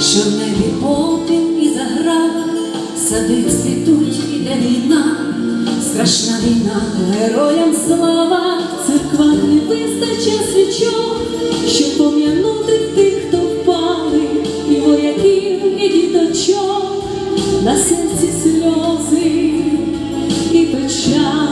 що в небі попіл і заграва, сади цвітуть, іде війна, страшна війна, героям слава, в церквах не вистачає свічок, щоб пом'янути тих, хто впали, і вояків, і діточок, на серці сльози і печаль.